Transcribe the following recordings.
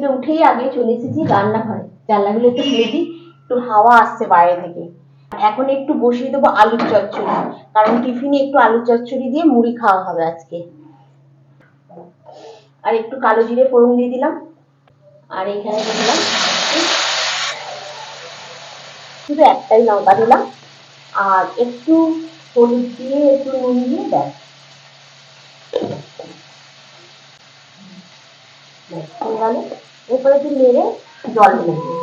থেকে উঠেই আগে চলে এসেছি রান্নাঘরে। জানলাগুলো একটু খুলে দিই একটু হাওয়া আসছে বাইরে থেকে। এখন একটু বসিয়ে দেবো আলুর চচ্চড়ি কারণ টিফিনে একটু আলুর চচ্চড়ি দিয়ে মুড়ি খাওয়া হবে আজকে। আর একটু কালো জিরে ফোড়ন দিয়ে দিলাম। আর এখানে দিয়ে দিলাম শুধু একটাই লঙ্কা দিলাম। আর একটু হলুদ দিয়ে একটু নুন দিয়ে ব্যাস, হয়ে গেল। এরপরে একটু নেড়ে জল ঢেলে দেবো।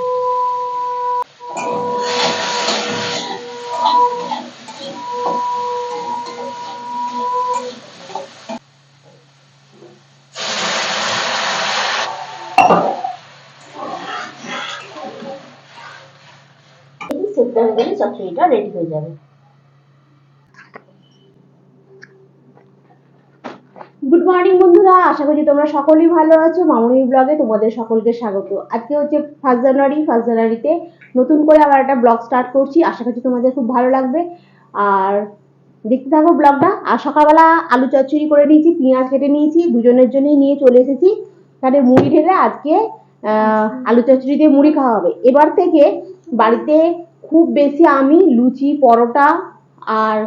সেদ্ধ হয়ে গেলে চচ্চড়িটা রেডি হয়ে যাবে। আশা করি তোমরা সকলেই ভালো আছো। মামুনি ব্লগে তোমাদের সকলকে স্বাগত। আজকে হচ্ছে ফার্স্ট জানুয়ারি ফার্স্ট জানুয়ারিতে নতুন করে আবার একটা ব্লগ স্টার্ট করছি। আশা করছি তোমাদের খুব ভালো লাগবে। আর দেখতে থাকো ব্লগটা আর সকালবেলা আলু চচ্চড়ি করে নিয়েছি, পেঁয়াজ কেটে নিয়েছি, দুজনের জন্যই নিয়ে চলে এসেছি। তাহলে মুড়ি ঢেলে আজকে আলু চচ্চড়ি দিয়ে মুড়ি খাওয়া হবে। এবার থেকে বাড়িতে খুব বেশি আমি লুচি, পরোটা আর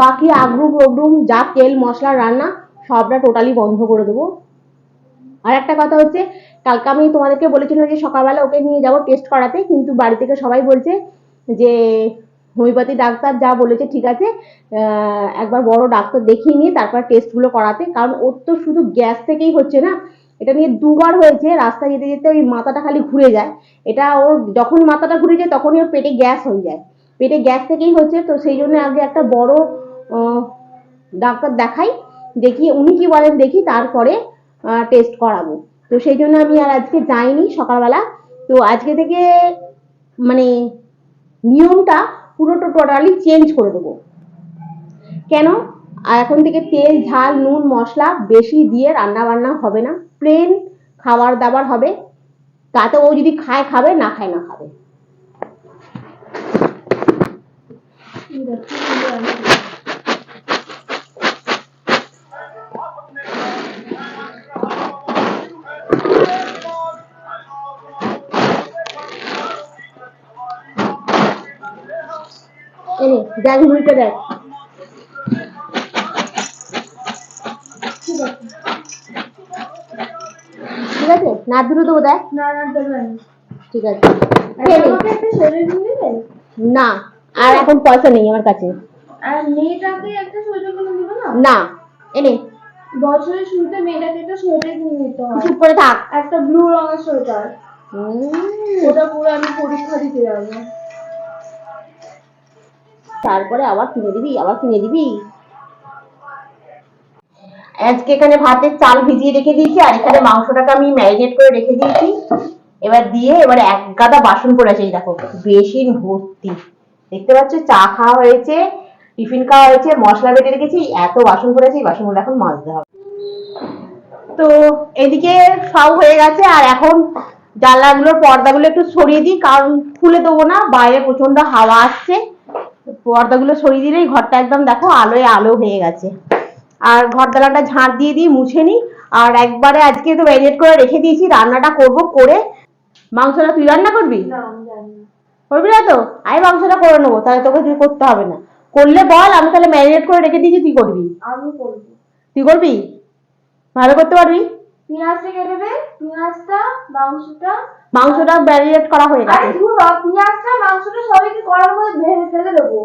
বাকি আগরুম বগরুম যা তেল, মশলা, রান্না সবটা টোটালি বন্ধ করে দেবো। আর একটা কথা হচ্ছে, কালকে আমি তোমাদেরকে বলেছিলাম যে সকালবেলা ওকে নিয়ে যাব টেস্ট করাতে, কিন্তু বাড়ি থেকে সবাই বলছে যে, হোমিওপ্যাথি ডাক্তার যা বলেছে ঠিক আছে একবার বড় ডাক্তার দেখিয়ে নিয়ে তারপর টেস্টগুলো করাতে, কারণ ওর তো শুধু গ্যাস থেকেই হচ্ছে না, এটা নিয়ে দুবার হয়েছে, রাস্তায় যেতে যেতে ওই মাথাটা খালি ঘুরে যায়। এটা ওর যখন মাথাটা ঘুরে যায় তখনই ওর পেটে গ্যাস হয়ে যায়। পেটে গ্যাস থেকেই হচ্ছে, তো সেই জন্য আগে একটা বড় ডাক্তার দেখাই দেখি, উনি কি বলেন দেখি, তারপরে টেস্ট করাবো। তো সেই জন্য আমি আর আজকে যাইনি সকালবেলা। তো আজকে থেকে মানে নিয়মটা পুরোটা টোটালি চেঞ্জ করে দেবো। কেন? এখন থেকে তেল, ঝাল, নুন, মশলা বেশি দিয়ে রান্না বান্না হবে না। প্লেন খাবার দাবার হবে। তাতে ও যদি খায়, খাবে, না খায়, না খাবে। দেখ মুড়িটা দেখ ঠিক আছে? না দেবো দেখ। না না ঠিক আছে। নে। আর এখন পয়সা নেই আমার কাছে। আর মেয়েটাকে একটা সোয়েটার কিনে দিবে না? না এনে বছরের শুরুতে মেয়েটাকে একটা সোয়েটার কিনে দিতে হয়। চুপ করে থাক। একটা ব্লু রঙের সোয়েটার। ওটা পুরো আমি পরীক্ষা দিতে যাব। তারপরে আবার কিনে দিবি, আবার কিনে দিবি। আজকে এখানে ভাতের চাল ভিজিয়ে রেখে দিয়েছি, আর এখানে মাংসটাকে আমি ম্যারিনেট করে রেখে দিয়েছি। এবার দিয়ে এবার এক গাদা বাসন পড়ে আছে দেখো বেশি ভর্তি। দেখতে পাচ্ছ, চা খাওয়া হয়েছে, টিফিন খাওয়া হয়েছে, মশলা বেটে রেখেছি, এত বাসন পড়েছে এই বাসনগুলো এখন মাজতে হবে। তো এদিকে সব হয়ে গেছে, আর এখন জানলাগুলোর পর্দাগুলো একটু সরিয়ে দিই, কারণ খুলে দেবো না, বাইরে প্রচণ্ড হাওয়া আসছে। পর্দাগুলো সরিয়ে দিলেই ঘরটা একদম দেখো আলোয় আলো হয়ে গেছে। আর ঘর দালানটা ঝাঁট দিয়ে দিয়ে মুছে নিই। আর একবারে আজকে তো ম্যারিনেট করে রেখে দিয়েছি রান্নাটা করব করে। মাংসটা তুই রান্না করবি? না না। করবি না তো? আমি মাংসটা করে নেব তাহলে তোকে তুই করতে হবে না। করলে বল আমি তাহলে ম্যারিনেট করে রেখে দিয়েছি তুই করবি। তুই করবি? ভালো করতে পারবি? পেঁয়াজটা কেটে দে পেঁয়াজটা মাংসটা। মাংসটা ম্যারিনেট করা হয়ে আরে গেছে ধুর পেঁয়াজটা মাংসটা মধ্যে ভেজে ফেলে দেবো।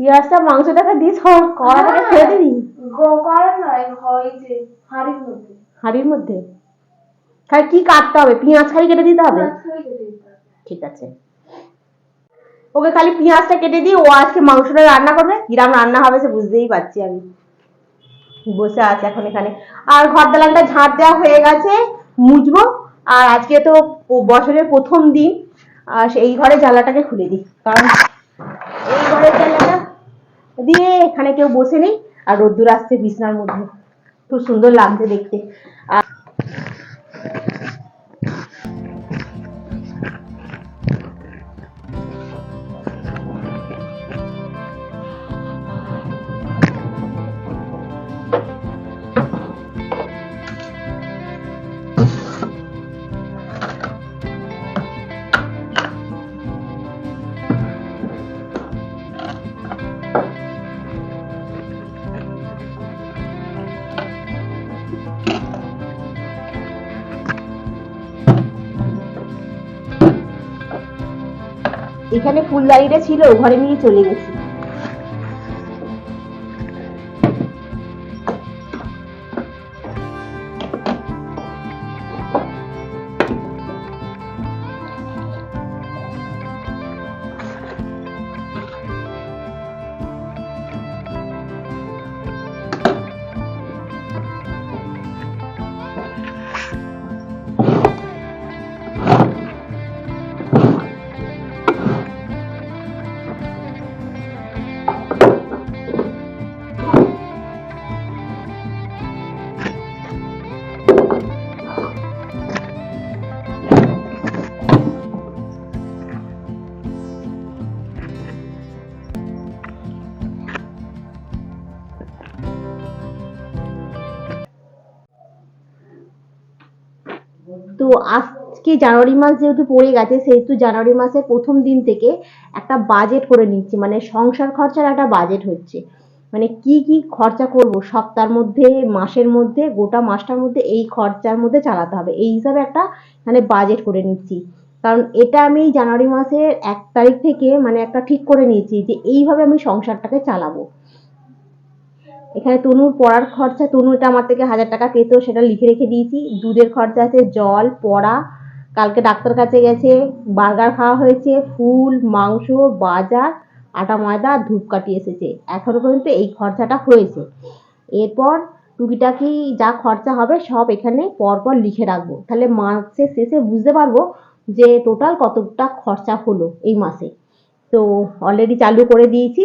পেঁয়াজটা মাংসটাকে দিয়ে সব কড়া থেকে। ফেলে দিবি নয় হয় যে হাড়ির মধ্যে। হাঁড়ির মধ্যে? খালি কি কাটতে হবে? পেঁয়াজ খালি কেটে দিতে হবে? পেঁয়াজ খালি কেটে দিতে হবে। ঠিক আছে। ওকে খালি পেঁয়াজটা কেটে দিই ও আজকে মাংসটা রান্না করবে। কিরাম রান্না হবে সে বুঝতেই পারছি আমি। বসে আছে এখন এখানে। আর ঘর দালানটা ঝাঁট দেওয়া হয়ে গেছে, মুছবো। আর আজকে তো বছরের প্রথম দিন, আর এই ঘরে জানলাটাকে খুলে দিই, কারণ এই ঘরের জানলাটা দিয়ে এখানে কেউ বসে নেই, আর রোদ্দুর আসছে বিছনার মধ্যে। খুব সুন্দর লাগছে দেখতে। এখানে ফুলদানিটা ছিল ঘরে নিয়ে চলে গেছি। আজকে জানুয়ারি মাস যেহেতু পড়ে গেছে, সেহেতু জানুয়ারি মাসের প্রথম দিন থেকে একটা বাজেট করে নিচ্ছি। মানে সংসার খরচার একটা বাজেট হচ্ছে। মানে কি কি খরচা করব? সপ্তাহের মধ্যে, মাসের মধ্যে, গোটা মাসটার মধ্যে এই খরচার মধ্যে চালাতে হবে। এই হিসাবে একটা মানে বাজেট করে নিচ্ছি। কারণ এটা আমি জানুয়ারি মাসের এক তারিখ থেকে মানে একটা ঠিক করে নিয়েছি যে এইভাবে আমি সংসারটাকে চালাবো। এখানে তনুর পড়ার খরচা, তনু এটা আমার থেকে হাজার টাকা পেতো, সেটা লিখে রেখে দিয়েছি। দুধের খরচা আছে, জল, পড়া, কালকে ডাক্তার কাছে গেছে, বার্গার খাওয়া হয়েছে, ফুল, মাংস, বাজার, আটা ময়দা, ধূপকাঠি এসেছে। এখনও পর্যন্ত এই খরচাটা হয়েছে। এরপর টুকিটাকি যা খরচা হবে সব এখানে পরপর লিখে রাখব। তাহলে মাসের শেষে বুঝতে পারব যে টোটাল কতটা খরচা হলো এই মাসে। তো অলরেডি চালু করে দিয়েছি।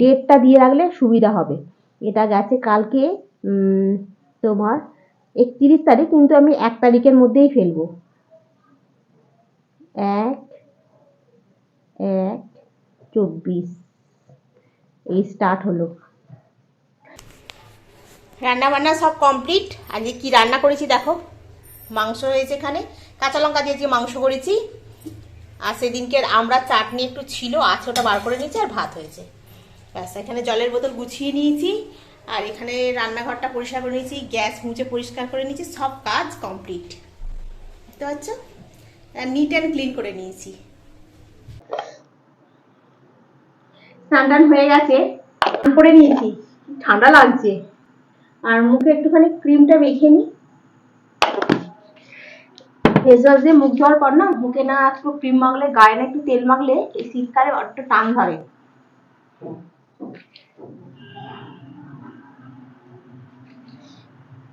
ডেটটা দিয়ে রাখলে সুবিধা হবে। এটা গেছে কালকে তোমার একত্রিশ তারিখ, কিন্তু আমি এক তারিখের মধ্যেই ফেলব। এক এক, চব্বিশ। এই স্টার্ট হলো। রান্না বান্না সব কমপ্লিট আজকে কি রান্না করেছি দেখো? মাংস হয়েছে এখানে। কাঁচা লঙ্কা দিয়ে আজকে মাংস করেছি। আর সেদিনকে আমরা চাটনি একটু ছিল আছে ওটা বার করে নিয়েছি আর ভাত হয়েছে। ব্যাস, এখানে জলের বোতল গুছিয়ে নিয়েছি, আর এখানে রান্নাঘরটা পরিষ্কার করে নিয়েছি, গ্যাস মুছে পরিষ্কার করে নিয়েছি, সব কাজ কমপ্লিট। বুঝতে পারছ নিট অ্যান্ড ক্লিন করে নিয়েছি। স্নান হয়ে গেছে করে নিয়েছি ঠান্ডা লাগছে। আর মুখে একটুখানি ক্রিমটা মেখে নিই ফেস দিয়ে মুখ ধোয়ার পর না মুখে না একটু ক্রিম মাখলে, গায়ে না একটু তেল মাখলে এই শীতকালে একটু টান ধরে।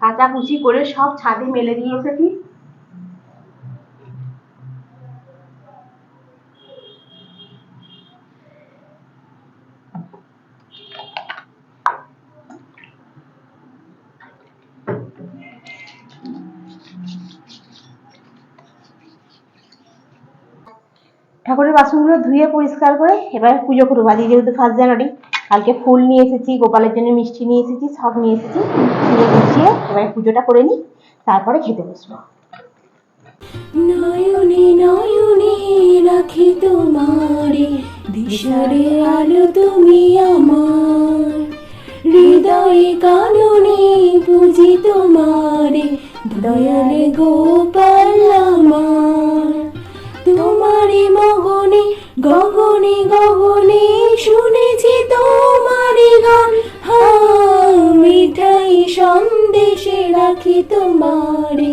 কাচাকুচি করে সব ছাদে মেলে দিয়ে এসেছি। ঠাকুরের বাসনগুলো ধুয়ে পরিষ্কার করে এবার পুজো করব। আজকে যেহেতু ফার্স্ট জানুয়ারি, কালকে ফুল নিয়ে এসেছি, গোপালের জন্য মিষ্টি নিয়ে এসেছি সব নিয়ে এসেছি। নিয়ে গুছিয়ে এবার পুজোটা করে নিই, তারপরে খেতে বসবো। নয়নে নয়নে রাখি তোমারে, দিশারে আলো তুমি আমার। হৃদয়ে কাননে বুঝি তোমারে, দয়ালে গোপাল আমার। তোমারে মগনে গগনে গগনে শুনেছি তোমারি গান। হা মিঠাই সন্দেশে রাখি তোমারে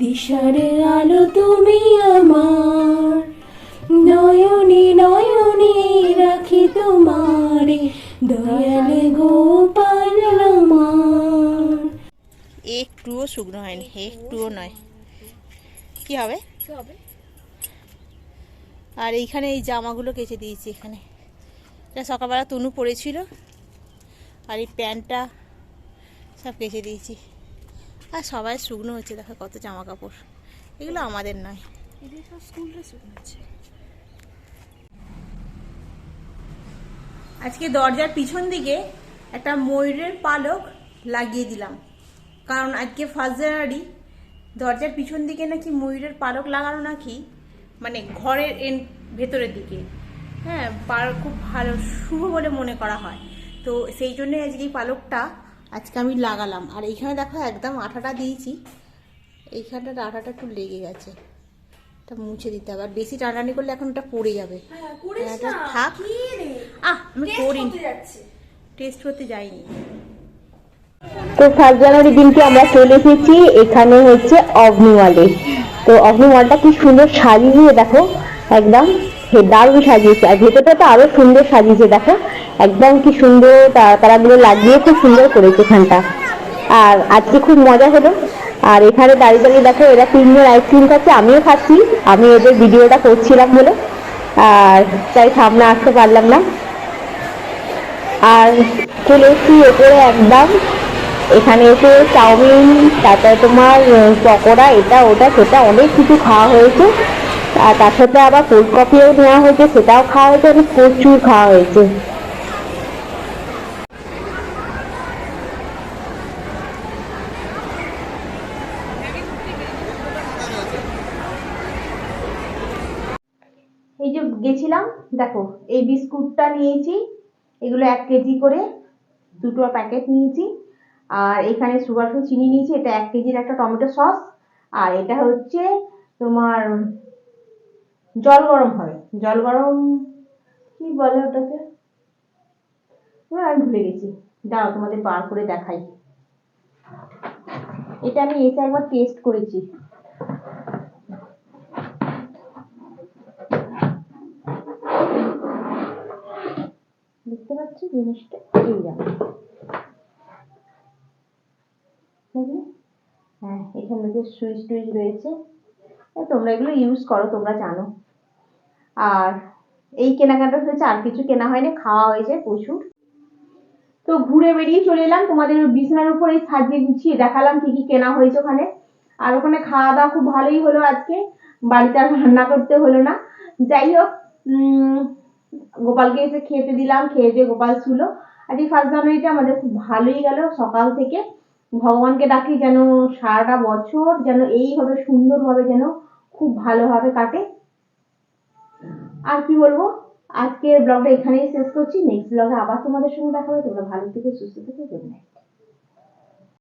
দিশারে আলো তুমি আমার। নয়নে নয়নে রাখি তোমারে দয়ালে গোপাল আমার। একটুও শুকনো হয়নি একটুও নয়। কি হবে? আর এইখানে এই জামাগুলো কেচে দিয়েছি এখানে। এটা সকালবেলা তনু পরেছিল, আর এই প্যান্টটা সব কেচে দিয়েছি। আর সবাই শুকনো হচ্ছে, দেখো কত জামা কাপড় এগুলো আমাদের নয়। আজকে দরজার পিছন দিকে একটা ময়ূরের পালক লাগিয়ে দিলাম। কারণ আজকে ফার্স্ট জানুয়ারি, দরজার পিছন দিকে নাকি ময়ূরের পালক লাগানো নাকি মানে ঘরের এন ভেতরের দিকে। হ্যাঁ পার খুব ভালো শুভ বলে মনে করা হয়। তো সেই জন্যই আজকে এই পালকটা আজকে আমি লাগালাম। আর এইখানে দেখো একদম আঠাটা দিয়েছি। এইখানটার আঠাটা একটু লেগে গেছে। এটা মুছে দিতে হবে। আর বেশি টানাটানি করলে এখন ওটা পড়ে যাবে। এটা থাক। আহ আমি করিনি। টেস্ট হতে যাইনি। তো ফার্স্ট জানুয়ারি দিনকে আমরা চলে এসেছি। এখানে হচ্ছে অগ্নিওয়ালে তো অগ্নিওয়ালটা কি সুন্দর সাজিয়ে দেখো, একদম দারুণ সাজিয়েছে। আর ভেতরটা তো আরও সুন্দর সাজিয়েছে, দেখো, একদম কি সুন্দর তারা তারাগুলো লাগিয়ে খুব সুন্দর করেছে এখানটা। আর আজকে খুব মজা হলো। আর এখানে দাঁড়িয়ে দাঁড়িয়ে দেখো, এরা তিনজন আইসক্রিম খাচ্ছে, আমিও খাচ্ছি, আমি এদের ভিডিওটা করছিলাম বলে। আর তাই সামনে আসতে পারলাম না। আর চলে এসেছি ওপরে একদম এখানে এসে চাউমিন, তারপরে তোমার পকোড়া, এটা, ওটা, সেটা অনেক কিছু খাওয়া হয়েছে। আর তার সাথে আবার কোল্ড কফিও নেওয়া হয়েছে, সেটাও খাওয়া হয়েছে, অনেক প্রচুর খাওয়া হয়েছে। এই যে গেছিলাম, দেখো, এই বিস্কুটটা নিয়েছি, এগুলো এক কেজি করে, দুটো প্যাকেট নিয়েছি। আর এখানে সুগার ফ্রি চিনি নিয়েছি, এটা এক কেজির একটা টমেটো সস, আর এটা হচ্ছে তোমার জল গরম হবে জল গরম, কি বলে ওটাকে? এবার আমি ভুলে গেছি। দাঁড়াও, তোমাদের বার করে দেখাই। এটা আমি এসে একবার টেস্ট করেছি। দেখতে পাচ্ছি জিনিসটা? এই দেখো। হ্যাঁ এখানে যে সুইচ টুইচ রয়েছে তোমরা এগুলো ইউজ করো, তোমরা জানো। আর এই কেনাকাটা হয়েছে, আর কিছু কেনা হয়নি, খাওয়া হয়েছে প্রচুর। তো ঘুরে বেরিয়ে চলে এলাম, তোমাদের বিছানার উপরে সাজিয়ে গুছিয়ে দেখালাম কি কি কেনা হয়েছে ওখানে। আর ওখানে খাওয়া দাওয়া খুব ভালোই হলো আজকে, বাড়িতে আর রান্না করতে হলো না। যাই হোক গোপালকে এসে খেতে দিলাম, খেয়ে দিয়ে গোপাল ছিল আজ এই ফার্স্ট জানুয়ারিটা আমাদের খুব ভালোই গেল সকাল থেকে। ভগবানকে ডাকি যেন সারাটা বছর যেন এইভাবে সুন্দরভাবে যেন খুব ভালোভাবে কাটে। আর কি বলব? আজকের ব্লগটা এখানেই শেষ করছি। নেক্সট ব্লগে আবার তোমাদের সঙ্গে দেখা হবে। তোমরা ভালো থেকে, সুস্থ থেকে জন্য